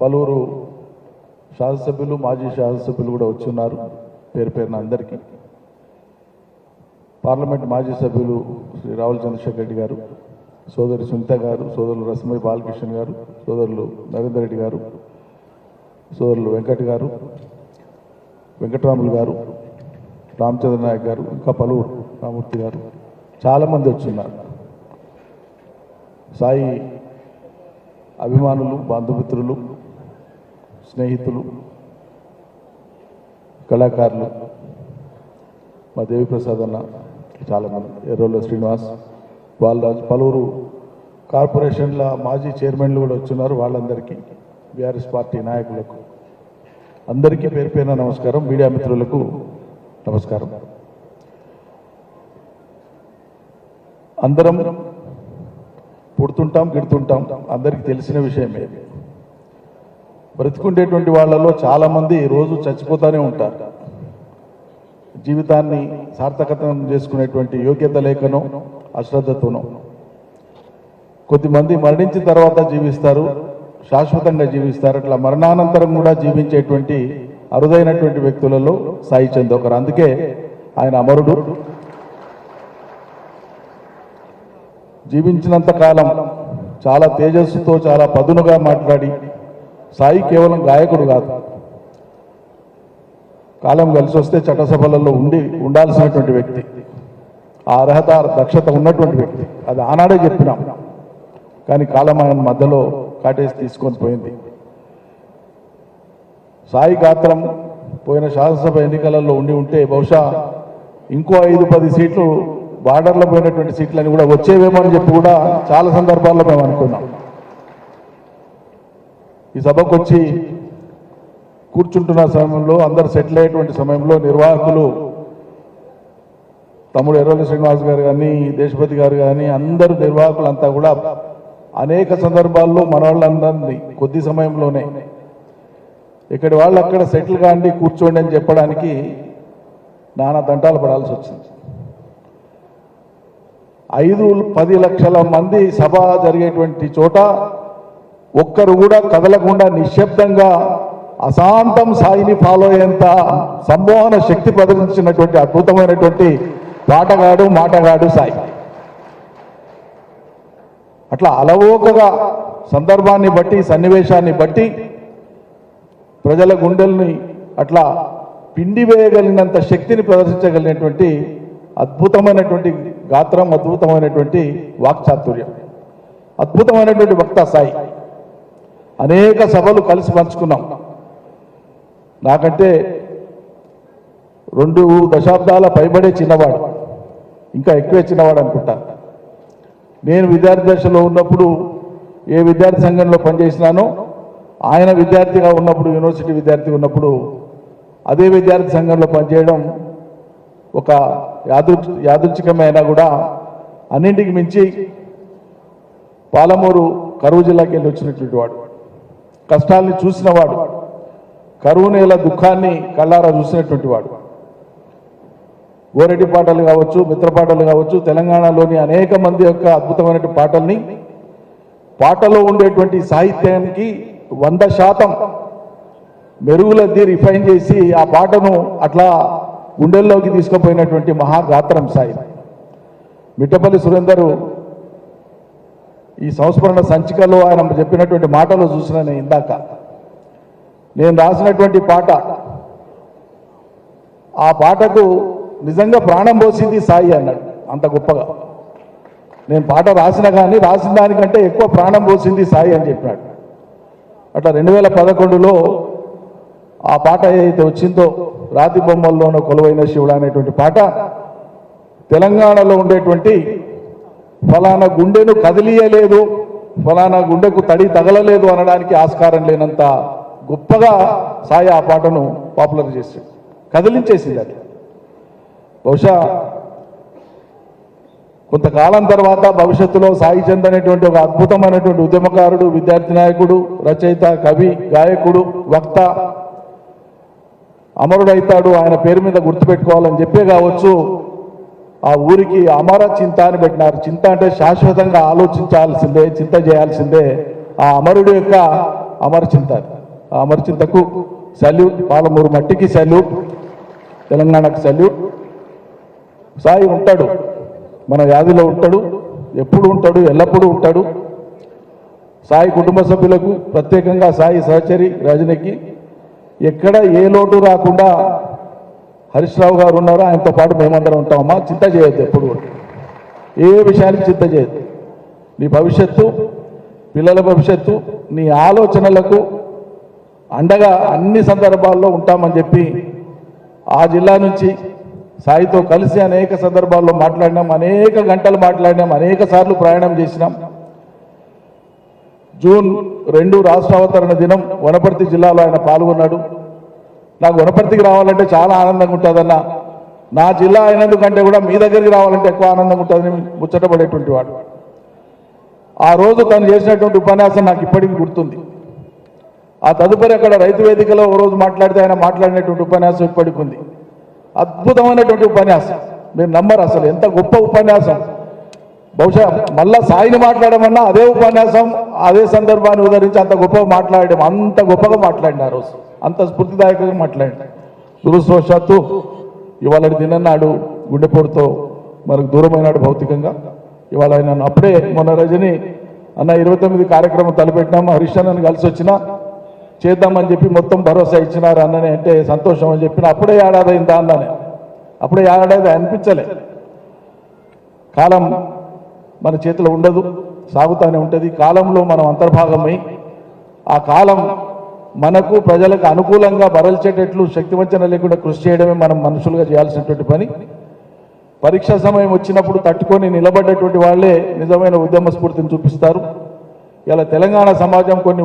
పలువురు శాసనసభ్యులు మాజీ శాసనసభ్యులు కూడా వచ్చి ఉన్నారు పేరు పేరున అందరికీ. పార్లమెంట్ మాజీ సభ్యులు శ్రీ రావుల చంద్రశేఖర్ రెడ్డి గారు సోదరి సునీత గారు సోదరులు రసమయ్య బాలకృష్ణ గారు సోదరులు నరేందర్ రెడ్డి గారు సోదరులు వెంకట్ గారు వెంకటరాములు గారు రామచంద్ర నాయక్ గారు ఇంకా పలువురు రామూర్తి గారు. చాలామంది వచ్చున్నారు. సాయి అభిమానులు బంధుమిత్రులు స్నేహితులు కళాకారులు మా దేవిప్రసాద్ అన్న చాలామంది ఎర్రోళ్ళ శ్రీనివాస్ బాలరాజు పలువురు కార్పొరేషన్ల మాజీ చైర్మన్లు కూడా వచ్చున్నారు వాళ్ళందరికీ బీఆర్ఎస్ పార్టీ నాయకులకు. అందరికీ పేరు పైన నమస్కారం మీడియా మిత్రులకు నమస్కారం. అందరం పుడుతుంటాం గిడుతుంటాం అందరికీ తెలిసిన విషయమే. బ్రతికుండేటువంటి వాళ్ళలో చాలామంది రోజు చచ్చిపోతూనే ఉంటారు. జీవితాన్ని సార్థకతం చేసుకునేటువంటి యోగ్యత లేకనో అశ్రద్ధతోనో. కొద్దిమంది మరణించిన తర్వాత జీవిస్తారు శాశ్వతంగా జీవిస్తారు. అట్లా మరణానంతరం కూడా జీవించేటువంటి అరుదైనటువంటి వ్యక్తులలో సాయి చంద్ ఒకరు. అందుకే ఆయన అమరుడు. జీవించినంత కాలం చాలా తేజస్సుతో చాలా పదునుగా మాట్లాడి సాయి కేవలం గాయకుడు కాదు. కాలం కలిసి వస్తే చట్టసభలలో ఉండి ఉండాల్సినటువంటి వ్యక్తి. ఆ అర్హత దక్షత ఉన్నటువంటి వ్యక్తి. అది ఆనాడే చెప్పినాం. కానీ కాలం ఆయన మధ్యలో కాటేసి తీసుకొని పోయింది. సాయి గాత్రం పోయిన శాసనసభ ఎన్నికలలో ఉండి ఉంటే బహుశా ఇంకో ఐదు పది సీట్లు బార్డర్లో పోయినటువంటి సీట్లని కూడా వచ్చేవేమో అని చెప్పి కూడా చాలా సందర్భాల్లో మేము అనుకున్నాం. ఈ సభకు వచ్చి కూర్చుంటున్న సమయంలో అందరు సెటిల్ అయ్యేటువంటి సమయంలో నిర్వాహకులు తమ్ముడు ఎర్రవల్లి శ్రీనివాస్ గారు కానీ దేశపతి గారు కానీ అందరు నిర్వాహకులంతా కూడా అనేక సందర్భాల్లో మన వాళ్ళందరినీ కొద్ది సమయంలోనే ఇక్కడి వాళ్ళు అక్కడ సెటిల్ కాండి కూర్చోండి అని చెప్పడానికి నానా దంటాలు పడాల్సి వచ్చింది. ఐదు పది లక్షల మంది సభ జరిగేటువంటి చోట ఒక్కరు కూడా కదలకుండా నిశ్శబ్దంగా అశాంతం సాయిని ఫాలో అయ్యేంత సంమోహన శక్తి ప్రదర్శించినటువంటి అద్భుతమైనటువంటి పాటగాడు మాటగాడు సాయి. అట్లా అలవోకగా సందర్భాన్ని బట్టి సన్నివేశాన్ని బట్టి ప్రజల గుండెల్ని అట్లా పిండి వేయగలిగినంత శక్తిని ప్రదర్శించగలిగినటువంటి అద్భుతమైనటువంటి గాత్రం అద్భుతమైనటువంటి వాక్చాతుర్యం. అద్భుతమైనటువంటి వక్త సాయి. అనేక సభలు కలిసి పంచుకున్నాం. నాకంటే రెండు దశాబ్దాల పైబడే చిన్నవాడు ఇంకా ఎక్కువే చిన్నవాడు అనుకుంటా. నేను విద్యార్థి దశలో ఉన్నప్పుడు ఏ విద్యార్థి సంఘంలో పనిచేసినానో ఆయన విద్యార్థిగా ఉన్నప్పుడు యూనివర్సిటీ విద్యార్థి ఉన్నప్పుడు అదే విద్యార్థి సంఘంలో పనిచేయడం ఒక యాదృ యాదృచ్ఛికమైన కూడా అన్నింటికి మించి పాలమూరు కరువు జిల్లాకి వెళ్ళి వచ్చినటువంటి వాడు. కష్టాల్ని చూసినవాడు కరువు నేల దుఃఖాన్ని కళ్ళారా చూసినటువంటి వాడు. ఓరెడ్డి పాటలు కావచ్చు మిత్ర పాటలు కావచ్చు తెలంగాణలోని అనేక మంది యొక్క అద్భుతమైనటువంటి పాటల్ని పాటలో ఉండేటువంటి సాహిత్యానికి వంద శాతం మెరుగులద్ది రిఫైన్ చేసి ఆ పాటను అట్లా గుండెల్లోకి తీసుకుపోయినటువంటి మహాగాత్రం సాయి మిట్టపల్లి సురేందరు ఈ సంస్మరణ సంచికలో ఆయన చెప్పినటువంటి మాటలు చూసిన నేను ఇందాక. నేను రాసినటువంటి పాట ఆ పాటకు నిజంగా ప్రాణం పోసింది సాయి అన్నాడు అంత గొప్పగా. నేను పాట రాసిన కానీ రాసిన దానికంటే ఎక్కువ ప్రాణం పోసింది సాయి అని చెప్పినాడు. అట్లా రెండు వేల పదకొండులో ఆ పాట ఏదైతే వచ్చిందో రాతి బొమ్మల్లోనో కొలువైన శివుడు అనేటువంటి పాట తెలంగాణలో ఉండేటువంటి ఫలానా గుండెను కదిలియలేదు ఫలానా గుండెకు తడి తగలలేదు అనడానికి ఆస్కారం లేనంత గొప్పగా సాయి ఆ పాటను పాపులర్ చేసాడు కదిలించేసింది అది. బహుశా కొంతకాలం తర్వాత భవిష్యత్తులో సాయి చంద్ అనేటువంటి ఒక అద్భుతమైనటువంటి ఉద్యమకారుడు విద్యార్థి నాయకుడు రచయిత కవి గాయకుడు వక్త అమరుడైతాడు. ఆయన పేరు మీద గుర్తుపెట్టుకోవాలని చెప్పే కావచ్చు ఆ ఊరికి అమర చింత అని పెట్టినారు. చింత అంటే శాశ్వతంగా ఆలోచించాల్సిందే చింత చేయాల్సిందే. ఆ అమరుడు యొక్క అమర్చింత ఆ అమర్చింతకు సల్యూట్ పాలమూరు మట్టికి సల్యూట్ తెలంగాణకు సల్యూట్ సాయి ఉంటాడు మన వ్యాధిలో ఉంటాడు ఎప్పుడు ఉంటాడు ఎల్లప్పుడూ ఉంటాడు. సాయి కుటుంబ సభ్యులకు ప్రత్యేకంగా సాయి సహచరి రజనికి ఎక్కడ ఏ లోటు రాకుండా హరీష్ రావు గారు ఉన్నారో ఆయనతో పాటు మేమందరం ఉంటామమ్మా. చింత చేయొద్దు ఎప్పుడు కూడా. ఏ విషయానికి చింత చేయొద్దు. నీ భవిష్యత్తు పిల్లల భవిష్యత్తు నీ ఆలోచనలకు అండగా అన్ని సందర్భాల్లో ఉంటామని చెప్పి ఆ జిల్లా నుంచి సాయితో కలిసి అనేక సందర్భాల్లో మాట్లాడినాం అనేక గంటలు మాట్లాడినాం అనేక సార్లు ప్రయాణం చేసినాం. జూన్ రెండు రాష్ట్రావతరణ దినం వనపర్తి జిల్లాలో ఆయన పాల్గొన్నాడు. నాకు వనపర్తికి రావాలంటే చాలా ఆనందంగా ఉంటుందన్న. నా జిల్లా అయినందుకంటే కూడా మీ దగ్గరికి రావాలంటే ఎక్కువ ఆనందంగా ఉంటుందని ముచ్చటపడేటువంటి వాడు. ఆ రోజు తను చేసినటువంటి ఉపన్యాసం నాకు ఇప్పటికీ గుర్తుంది. ఆ తదుపరి అక్కడ రైతు వేదికలో ఓ రోజు మాట్లాడితే ఆయన మాట్లాడినటువంటి ఉపన్యాసం ఇప్పటికి ఉంది. అద్భుతమైనటువంటి ఉపన్యాసం. మీరు నమ్మరు అసలు ఎంత గొప్ప ఉపన్యాసం. బహుశా మళ్ళా సాయిని మాట్లాడమన్నా అదే ఉపన్యాసం అదే సందర్భాన్ని ఉదరించి అంత గొప్పగా మాట్లాడడం అంత గొప్పగా మాట్లాడిన ఆ రోజు. అంత స్ఫూర్తిదాయకంగా మాట్లాడి దురదృష్టవశాత్తు ఇవాళ దినన్నాడు గుండెపోటుతో మనకు దూరమైనాడు భౌతికంగా. ఇవాళ ఆయన అప్పుడే మొన్న రజని అన్న ఇరవై తొమ్మిది కార్యక్రమం తలపెట్టినాము హరీష్ అన్నను కలిసి వచ్చినా చేద్దామని చెప్పి మొత్తం భరోసా ఇచ్చినారు అన్నని అంటే సంతోషం అని చెప్పిన అప్పుడే ఏడాది అయిందా అన్నానే అప్పుడే ఏడాది అనిపించలే. కాలం మన చేతిలో ఉండదు సాగుతానే ఉంటుంది. కాలంలో మనం అంతర్భాగమై ఆ కాలం మనకు ప్రజలకు అనుకూలంగా బరల్చేటట్లు శక్తివంచన లేకుండా కృషి చేయడమే మనం మనుషులుగా చేయాల్సినటువంటి పని. పరీక్ష సమయం వచ్చినప్పుడు తట్టుకొని నిలబడ్డటువంటి వాళ్ళే నిజమైన ఉద్యమ స్ఫూర్తిని చూపిస్తారు. ఇలా తెలంగాణ సమాజం కొన్ని